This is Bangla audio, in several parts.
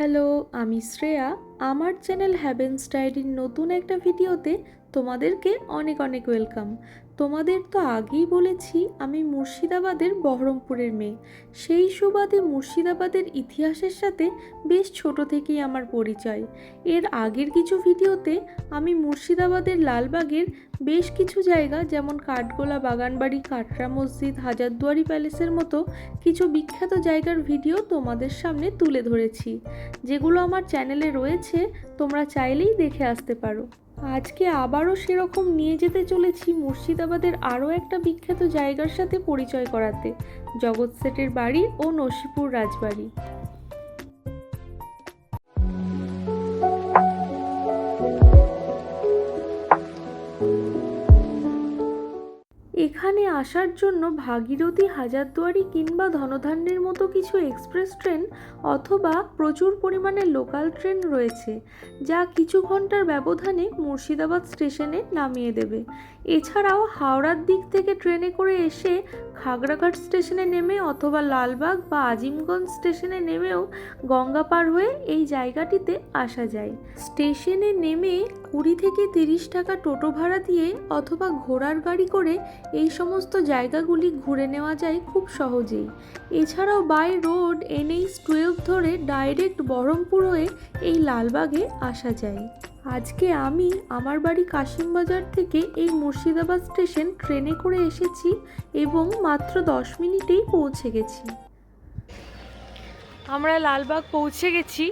হ্যালো আমি শ্রেয়া। আমার চ্যানেল হ্যাভেন্স ডায়েরির নতুন একটা ভিডিওতে তোমাদেরকে অনেক অনেক ওয়েলকাম তোমাদের তো আগেই বলেছি আমি মুর্শিদাবাদের বহরমপুরের মেয়ে। সেই সুবাদে মুর্শিদাবাদের ইতিহাসের সাথে বেশ ছোট থেকেই আমার পরিচয়। এর আগের কিছু ভিডিওতে আমি মুর্শিদাবাদের লালবাগের বেশ কিছু জায়গা যেমন কাঠগোলা বাগানবাড়ি কাটরা মসজিদ, হাজারদুয়ারি প্যালেসের মতো কিছু বিখ্যাত জায়গার ভিডিও তোমাদের সামনে তুলে ধরেছি। যেগুলো আমার চ্যানেলে রয়েছে, তোমরা চাইলেই দেখে আসতে পারো। আজকে আবারও সেরকম নিয়ে যেতে চলেছি মুর্শিদাবাদের আরও একটা বিখ্যাত জায়গার সাথে পরিচয় করাতে। জগৎ সেটের বাড়ি ও নসিপুর রাজবাড়ি। এখানে আসার জন্য ভাগীরথী হাজারদুয়ারি কিংবা ধনধান্যের মতো কিছু এক্সপ্রেস ট্রেন অথবা প্রচুর পরিমাণে লোকাল ট্রেন রয়েছে, যা কিছু ঘণ্টার ব্যবধানে মুর্শিদাবাদ স্টেশনে নামিয়ে দেবে। এছাড়াও হাওড়ার দিক থেকে ট্রেনে করে এসে খাগড়াঘাট স্টেশনে নেমে অথবা লালবাগ বা আজিমগঞ্জ স্টেশনে নেমেও গঙ্গা পার হয়ে এই জায়গাটিতে আসা যায়। স্টেশনে নেমে কুড়ি থেকে তিরিশ টাকা টোটো ভাড়া দিয়ে অথবা ঘোড়ার গাড়ি করে এই সমস্ত জায়গাগুলি ঘুরে নেওয়া যায় খুব সহজেই। এছাড়াও বাই রোড এনএইচ টুয়েলভ ধরে ডাইরেক্ট বহরমপুর হয়ে এই লালবাগে আসা যায়। আজকে আমি আমার বাড়ি কাশিমবাজার থেকে এই মুর্শিদাবাদ স্টেশন ট্রেনে করে এসেছি এবং মাত্র দশ মিনিটেই পৌঁছে গেছি। আমরা লালবাগ পৌঁছে গেছি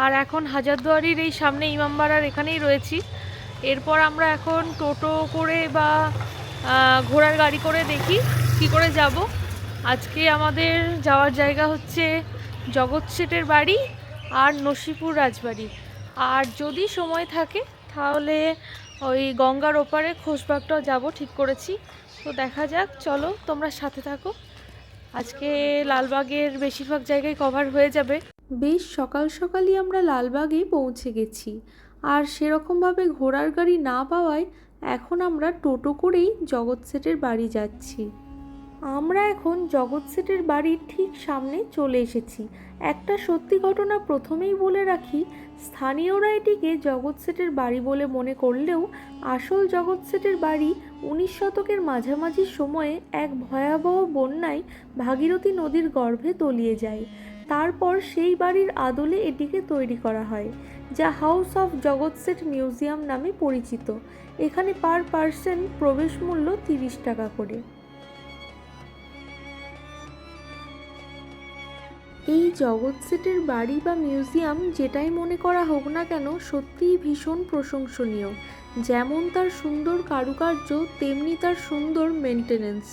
আর এখন হাজারদুয়ারির এই সামনে ইমামবাড়ার এখানেই রয়েছি। এরপর আমরা এখন টোটো করে বা ঘোড়ার গাড়ি করে দেখি কি করে যাব। আজকে আমাদের যাওয়ার জায়গা হচ্ছে জগৎ শেঠের বাড়ি আর নসিপুর রাজবাড়ি। আর যদি সময় থাকে, তাহলে ওই গঙ্গার ওপারে খোশবাগটাও যাব, ঠিক করেছি। তো দেখা যাক, চলো তোমরা সাথে থাকো। আজকে লালবাগের বেশিরভাগ জায়গায় কভার হয়ে যাবে। বেশ, সকাল সকালই আমরা লালবাগে পৌঁছে গেছি। আর সেরকমভাবে ঘোড়ার গাড়ি না পাওয়ায় এখন আমরা টোটো করেই জগৎ সেটের বাড়ি যাচ্ছি। আমরা এখন জগৎ সেটের বাড়ির ঠিক সামনে চলে এসেছি। একটা সত্যি ঘটনা প্রথমেই বলে রাখি, স্থানীয়রা এটিকে জগৎ সেটের বাড়ি বলে মনে করলেও আসল জগৎ সেটের বাড়ি উনিশ শতকের মাঝামাঝি সময়ে এক ভয়াবহ বন্যায় ভাগীরথী নদীর গর্ভে তলিয়ে যায়। তারপর সেই বাড়ির আদলে এটিকে তৈরি করা হয়, যা house of Jagat Seth museum নামে পরিচিত। এখানে পার পার্সন প্রবেশ মূল্য তিরিশ টাকা করে। এই জগৎ সেটের বাড়ি বা মিউজিয়াম যেটাই মনে করা হোক না কেন সত্যিই ভীষণ প্রশংসনীয়। যেমন তার সুন্দর কারুকার্য, তেমনি তার সুন্দর মেনটেনেন্স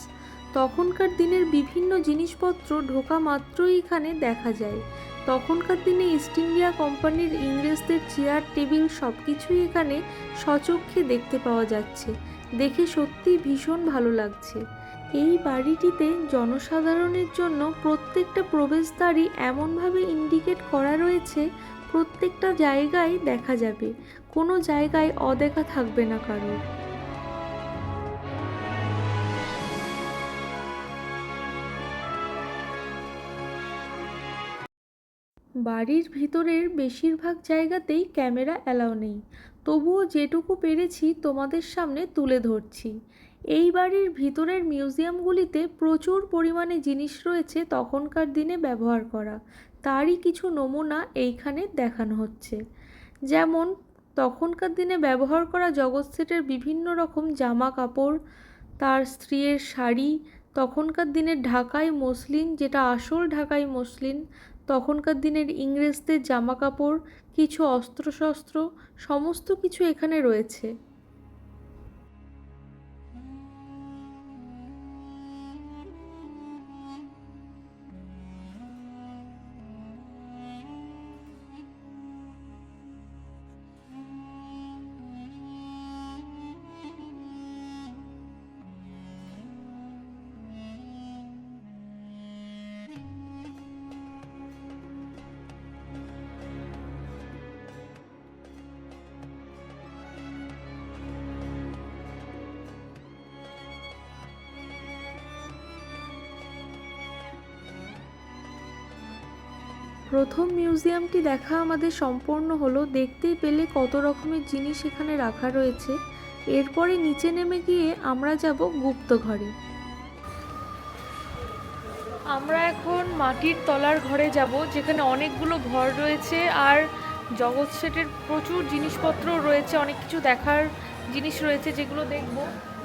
তখনকার দিনের বিভিন্ন জিনিসপত্র ঢোকা মাত্রই এখানে দেখা যায়। তখনকার দিনে ইস্ট ইন্ডিয়া কোম্পানির ইংরেজদের চেয়ার টেবিল সব কিছুই এখানে সচক্ষে দেখতে পাওয়া যাচ্ছে। দেখে সত্যি ভীষণ ভালো লাগছে। এই বাড়িটিতে জনসাধারণের জন্য প্রত্যেকটা প্রবেশদ্বারই এমনভাবে ইন্ডিকেট করা রয়েছে, প্রত্যেকটা জায়গায় দেখা যাবে। কোনো জায়গায় অদেখা থাকবে না কারোর বাড়ির ভিতরের বেশিরভাগ জায়গাতেই ক্যামেরা অ্যালাউ নেই। তবুও যেটুকু পেরেছি তোমাদের সামনে তুলে ধরছি। এই বাড়ির ভিতরের মিউজিয়ামগুলিতে প্রচুর পরিমাণে জিনিস রয়েছে তখনকার দিনে ব্যবহার করা। তারই কিছু নমুনা এইখানে দেখানো হচ্ছে। যেমন, তখনকার দিনে ব্যবহার করা জগৎ সেটের বিভিন্ন রকম জামা কাপড় তার স্ত্রীর শাড়ি, তখনকার দিনের ঢাকাই মসলিন, যেটা আসল ঢাকাই মসলিন, তখনকার দিনের ইংরেজদের জামা কাপড় কিছু অস্ত্রশস্ত্র, সমস্ত কিছু এখানে রয়েছে। প্রথম মিউজিয়ামটি দেখা আমাদের সম্পূর্ণ হলো। দেখতেই পেলে কত রকমের জিনিস এখানে রাখা রয়েছে। এরপরে নিচে নেমে গিয়ে আমরা যাব গুপ্ত ঘরে। আমরা এখন মাটির তলার ঘরে যাব, যেখানে অনেকগুলো ঘর রয়েছে আর জগৎ সেটের প্রচুর জিনিসপত্র রয়েছে, অনেক কিছু দেখার জিনিস রয়েছে যেগুলো দেখব।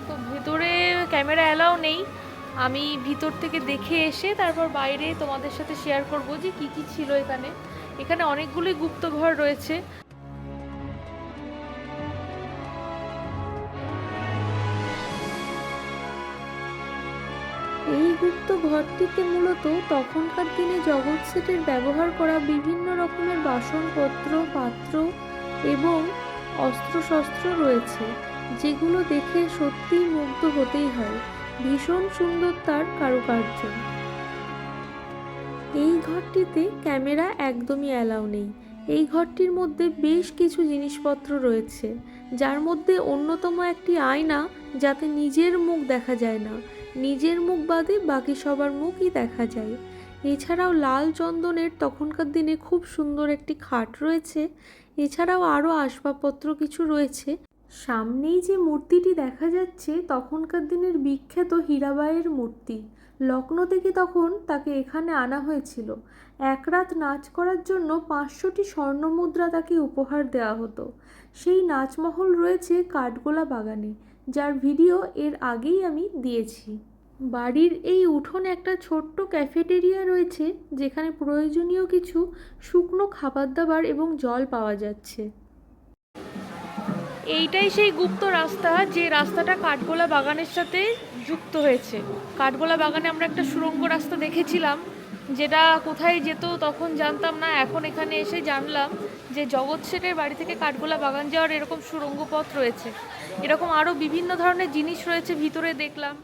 তো ভেতরে ক্যামেরা অ্যালাও নেই। আমি ভিতর থেকে দেখে এসে তারপর বাইরে তোমাদের সাথে শেয়ার করব যে কি কি ছিল এখানে। এখানে অনেকগুলোই গুপ্ত ঘর রয়েছে। এই গুপ্ত ঘরটিতে মূলত তখনকার দিনে জগৎ সেটের ব্যবহার করা বিভিন্ন রকমের বাসনপত্র, পাত্র এবং অস্ত্রশস্ত্র রয়েছে, যেগুলো দেখে সত্যিই মুগ্ধ হতেই হয়। ভীষণ সুন্দর তার কারুকার্য। এই ঘরটিতে ক্যামেরা একদমই অ্যালাউ নেই। এই ঘরটির মধ্যে বেশ কিছু জিনিসপত্র রয়েছে, যার মধ্যে অন্যতম একটি আয়না যাতে নিজের মুখ দেখা যায় না। নিজের মুখ বাদে বাকি সবার মুখই দেখা যায়। এছাড়াও লাল চন্দনের তখনকার দিনে খুব সুন্দর একটি খাট রয়েছে। এছাড়াও আরও আসবাবপত্র কিছু রয়েছে সামনেই যে মূর্তিটি দেখা যাচ্ছে, তখনকার দিনের বিখ্যাত হীরাবাইয়ের মূর্তি। লখনৌ থেকে তখন তাকে এখানে আনা হয়েছিল। এক রাত নাচ করার জন্য পাঁচশোটি স্বর্ণমুদ্রা তাকে উপহার দেওয়া হতো। সেই নাচমহল রয়েছে কাঠগোলা বাগানে, যার ভিডিও এর আগেই আমি দিয়েছি। বাড়ির এই উঠোনে একটা ছোট্ট ক্যাফেটেরিয়া রয়েছে, যেখানে প্রয়োজনীয় কিছু শুকনো খাবার দাবার এবং জল পাওয়া যাচ্ছে। এইটাই সেই গুপ্ত রাস্তা যে রাস্তাটা কাঠগোলা বাগানের সাথে যুক্ত হয়েছে। কাঠগোলা বাগানে আমরা একটা সুরঙ্গ রাস্তা দেখেছিলাম, যেটা কোথায় যেত তখন জানতাম না। এখন এখানে এসে জানলাম যে জগৎ শেঠের বাড়ি থেকে কাঠগোলা বাগান যাওয়ার এরকম সুরঙ্গ পথ রয়েছে। এরকম আরও বিভিন্ন ধরনের জিনিস রয়েছে, ভিতরে দেখলাম।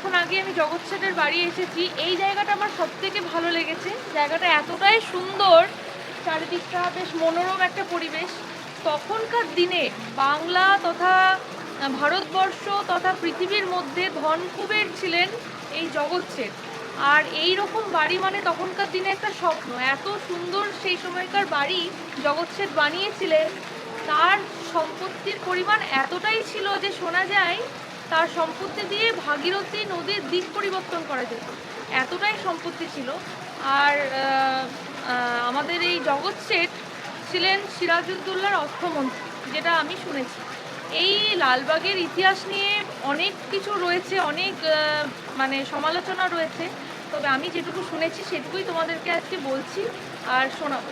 অনেকক্ষণ আগে আমি জগৎ সেটের বাড়ি এসেছি। এই জায়গাটা আমার সব থেকে ভালো লেগেছে। জায়গাটা এতটাই সুন্দর, চারিদিকটা বেশ মনোরম একটা পরিবেশ। তখনকার দিনে বাংলা তথা ভারতবর্ষ তথা পৃথিবীর মধ্যে ধনকুবের ছিলেন এই জগৎ সেট আর এই রকম বাড়ি মানে তখনকার দিনে একটা স্বপ্ন। এত সুন্দর সেই সময়কার বাড়ি জগৎ সেট বানিয়েছিলেন। তার সম্পত্তির পরিমাণ এতটাই ছিল যে শোনা যায় তার সম্পত্তি দিয়ে ভাগীরথী নদীর দিক পরিবর্তন করা যেত। এতটাই সম্পত্তি ছিল। আর আমাদের এই জগৎ শেঠ ছিলেন সিরাজউদ্দৌলার অর্থমন্ত্রী, যেটা আমি শুনেছি। এই লালবাগের ইতিহাস নিয়ে অনেক কিছু রয়েছে, অনেক মানে সমালোচনা রয়েছে। তবে আমি যেটুকু শুনেছি, সেটুকুই তোমাদেরকে আজকে বলছি আর শোনাবো।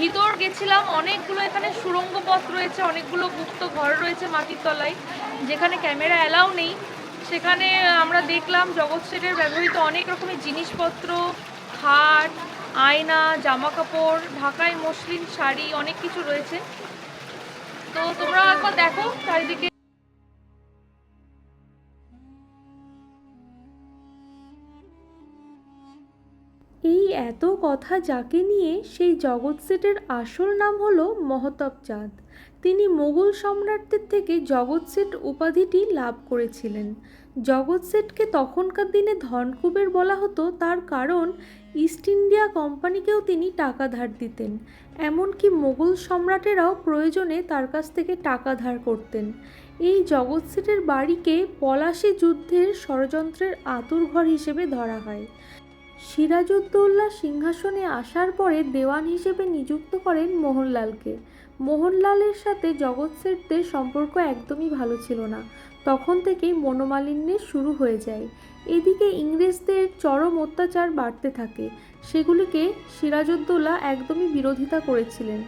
ভিতর গেছিলাম, অনেকগুলো এখানে সুরঙ্গ পথ রয়েছে, অনেকগুলো গুপ্ত ঘর রয়েছে মাটির তলায়, যেখানে ক্যামেরা অ্যালাউ নেই। সেখানে আমরা দেখলাম জগৎ সেটের ব্যবহৃত অনেক রকমের জিনিসপত্র, খাট, আয়না জামা কাপড় ঢাকায় মসলিন শাড়ি, অনেক কিছু রয়েছে। তো তোমরা একবার দেখো চারিদিকে। এত কথা যাকে নিয়ে সেই জগৎ সেটের আসল নাম হলো মহতাব চাঁদ তিনি মোগল সম্রাটদের থেকে জগৎ সেট উপাধিটি লাভ করেছিলেন। জগৎ সেটকে তখনকার দিনে ধনকুবের বলা হতো, তার কারণ ইস্ট ইন্ডিয়া কোম্পানিকেও তিনি টাকা ধার দিতেন। এমনকি মোগল সম্রাটেরাও প্রয়োজনে তার কাছ থেকে টাকা ধার করতেন। এই জগৎ সেটের বাড়িকে পলাশী যুদ্ধের ষড়যন্ত্রের আতুরঘর হিসেবে ধরা হয়। সিরাজউদ্দৌলা সিংহাসনে আসার পরে দেওয়ান হিসেবে নিযুক্ত করেন মোহনলালকে। মোহনলালের সাথে জগৎ সেটদের সম্পর্ক একদমই ভালো ছিল না। তখন থেকেই মনোমালিন্যের শুরু হয়ে যায়। এদিকে ইংরেজদের চরম অত্যাচার বাড়তে থাকে। সেগুলিকে সিরাজউদ্দৌলা একদমই বিরোধিতা করেছিলেন।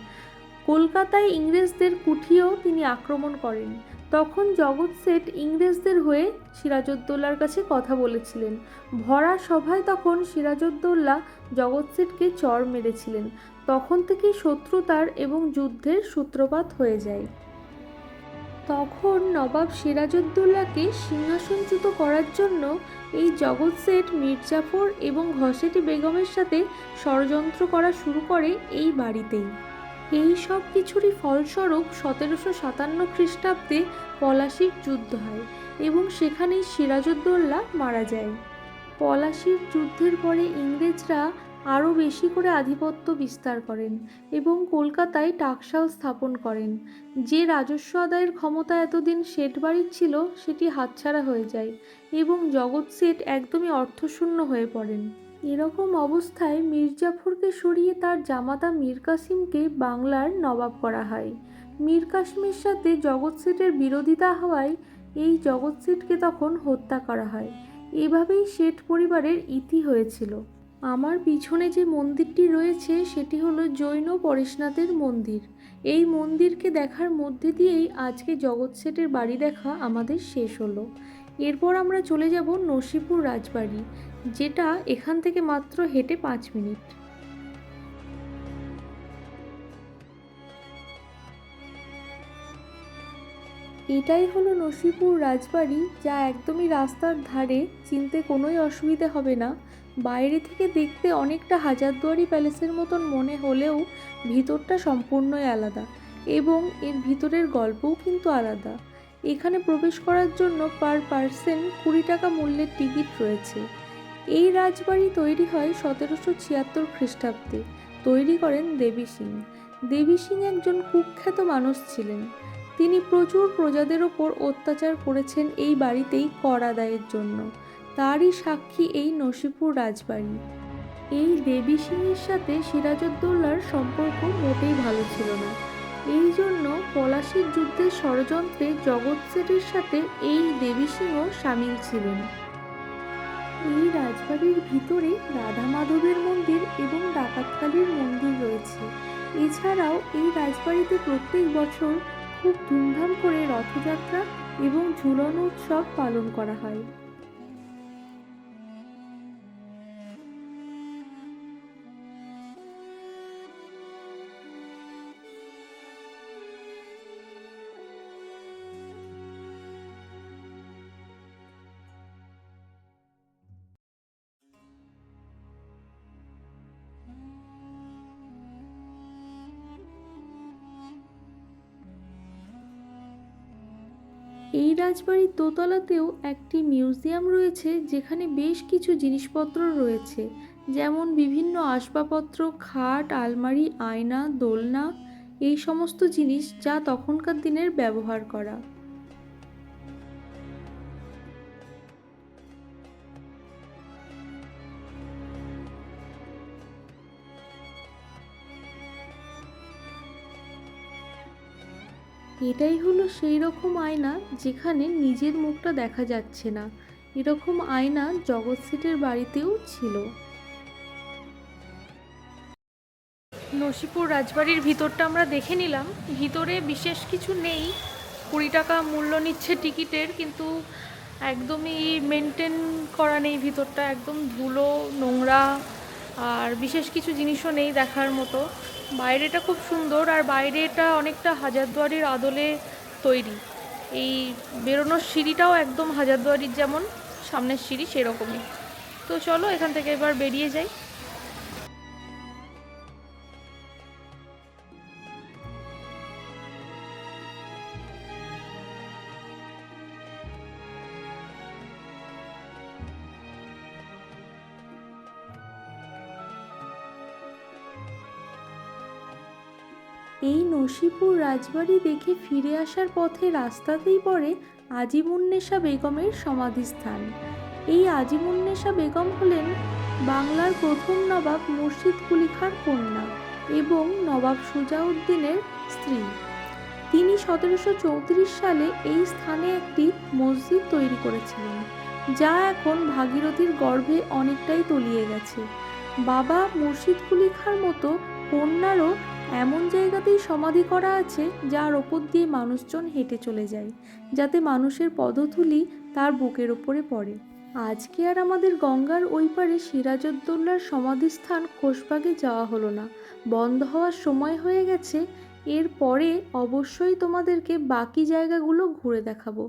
কলকাতায় ইংরেজদের কুঠিও তিনি আক্রমণ করেন। তখন জগৎ সেট ইংরেজদের হয়ে সিরাজউদ্দৌলার কাছে কথা বলেছিলেন। ভরা সভায় তখন সিরাজউদ্দৌলা জগৎ সেটকে চর মেরেছিলেন। তখন থেকেই শত্রুতার এবং যুদ্ধের সূত্রপাত হয়ে যায়। তখন নবাব সিরাজউদ্দৌলাকে সিংহাসনচ্যুত করার জন্য এই জগৎ সেট মির্জাফর এবং ঘসেটি বেগমের সাথে ষড়যন্ত্র করা শুরু করে এই বাড়িতেই। এই সব কিছুরই ফলস্বরূপ সতেরোশো সাতান্ন খ্রিস্টাব্দে পলাশির যুদ্ধ হয় এবং সেখানেই সিরাজউদ্দৌলা মারা যায়। পলাশির যুদ্ধের পরে ইংরেজরা আরও বেশি করে আধিপত্য বিস্তার করেন এবং কলকাতায় টাকশাল স্থাপন করেন। যে রাজস্ব আদায়ের ক্ষমতা এতদিন শেঠ বাড়ির ছিল, সেটি হাতছাড়া হয়ে যায় এবং জগৎ শেঠ একদমই অর্থশূন্য হয়ে পড়েন। এরকম অবস্থায় মির্জাফরকে সরিয়ে তার জামাতা মীর কাসিমকে বাংলার নবাব করা হয়। মীর কাসিমের সাথে জগৎ শেঠের বিরোধিতা হওয়ায় এই জগৎ শেঠকে তখন হত্যা করা হয়। এভাবেই শেঠ পরিবারের ইতি হয়েছিল। আমার পিছনে যে মন্দিরটি রয়েছে, সেটি হলো জৈন পরেশনাথের মন্দির। এই মন্দিরকে দেখার মধ্যে দিয়েই আজকে জগৎ শেঠের বাড়ি দেখা আমাদের শেষ হলো। এরপর আমরা চলে যাব নসিপুর রাজবাড়ি, যেটা এখান থেকে মাত্র হেঁটে পাঁচ মিনিট। এটাই হলো নসিপুর রাজবাড়ি, যা একদমই রাস্তার ধারে, চিনতে কোনোই অসুবিধে হবে না। বাইরে থেকে দেখতে অনেকটা হাজারদুয়ারি প্যালেসের মতন মনে হলেও ভিতরটা সম্পূর্ণই আলাদা এবং এর ভিতরের গল্পও কিন্তু আলাদা। এখানে প্রবেশ করার জন্য পার পার্সন কুড়ি টাকা মূল্যের টিকিট রয়েছে। এই রাজবাড়ি তৈরি হয় সতেরোশো ছিয়াত্তর খ্রিস্টাব্দে। তৈরি করেন দেবী সিং। দেবী সিং একজন কুখ্যাত মানুষ ছিলেন। তিনি প্রচুর প্রজাদের ওপর অত্যাচার করেছেন এই বাড়িতেই কর আদায়ের জন্য। তারই সাক্ষী এই নসিপুর রাজবাড়ি। এই দেবী সিংয়ের সাথে সিরাজউদ্দৌলার সম্পর্ক মোটেই ভালো ছিল না। এই জন্য পলাশির যুদ্ধের ষড়যন্ত্রে জগৎ সেটের সাথে এই দেবী সিংহ সামিল ছিলেন। এই রাজবাড়ির ভিতরে রাধা মাধবের মন্দির এবং ডাকাতকালীর মন্দির রয়েছে। এছাড়াও এই রাজবাড়িতে প্রত্যেক বছর খুব ধুমধাম করে রথযাত্রা এবং ঝুলন উৎসব পালন করা হয়। এই রাজবাড়ির দোতলাতেও একটি মিউজিয়াম রয়েছে যেখানে বেশ কিছু জিনিসপত্র রয়েছে। যেমন বিভিন্ন আসবাবপত্র, খাট, আলমারি, আয়না, দোলনা, এই সমস্ত জিনিস যা তখনকার দিনের ব্যবহার করা। এটাই হলো সেই রকম আয়না যেখানে নিজের মুখটা দেখা যাচ্ছে না। এরকম আয়না জগৎ সেটের বাড়িতেও ছিল। নসিপুর রাজবাড়ির ভিতরটা আমরা দেখে নিলাম। ভিতরে বিশেষ কিছু নেই। কুড়ি টাকা মূল্য নিচ্ছে টিকিটের, কিন্তু একদমই মেনটেন করা নেই ভিতরটা। একদম ধুলো, নোংরা, আর বিশেষ কিছু জিনিসও নেই দেখার মতো। বাইরেটা খুব সুন্দর আর বাইরেটা অনেকটা হাজারদুয়ারির আদলে তৈরি। এই বেরোনোর সিঁড়িটাও একদম হাজারদুয়ারির যেমন, সামনের সিঁড়ি সেরকমই। তো চলো এখান থেকে এবার বেরিয়ে যাই। এই রাজবাড়ি দেখে ফিরে আসার পথে রাস্তাতেই পড়ে আজিমুন্নেসা বেগমের সমাধিস্থান। এই আজিমুন্নেসা বেগম হলেন বাংলার প্রথম নবাব মুর্শিদ কুলি খাঁর কন্যা এবং নবাব সুজাউদ্দিনের স্ত্রী। তিনি সতেরোশো চৌত্রিশ সালে এই স্থানে একটি মসজিদ তৈরি করেছিলেন, যা এখন ভাগীরথীর গর্ভে অনেকটাই তলিয়ে গেছে। বাবা মুর্শিদ কুলি খাঁর মতো কন্যারও এমন জায়গাতেই সমাধি করা আছে যার ওপর দিয়ে মানুষজন হেঁটে চলে যায়, যাতে মানুষের পদধূলি তার বুকের ওপরে পড়ে। আজকে আর আমাদের গঙ্গার ওই পারে সিরাজউদ্দৌলার সমাধিস্থান খোশবাগে যাওয়া হলো না। বন্ধ হওয়ার সময় হয়ে গেছে এরপরে অবশ্যই তোমাদেরকে বাকি জায়গাগুলো ঘুরে দেখাবো।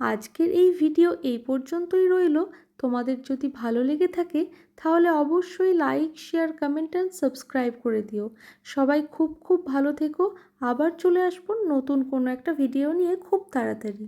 আজকের এই ভিডিও এই পর্যন্তই রইল। তোমাদের যদি ভালো লেগে থাকে, তাহলে অবশ্যই like share comment and subscribe করে দিও। সবাই খুব খুব ভালো থেকো। আবার চলে আসব নতুন কোনো একটা ভিডিও নিয়ে খুব তাড়াতাড়ি।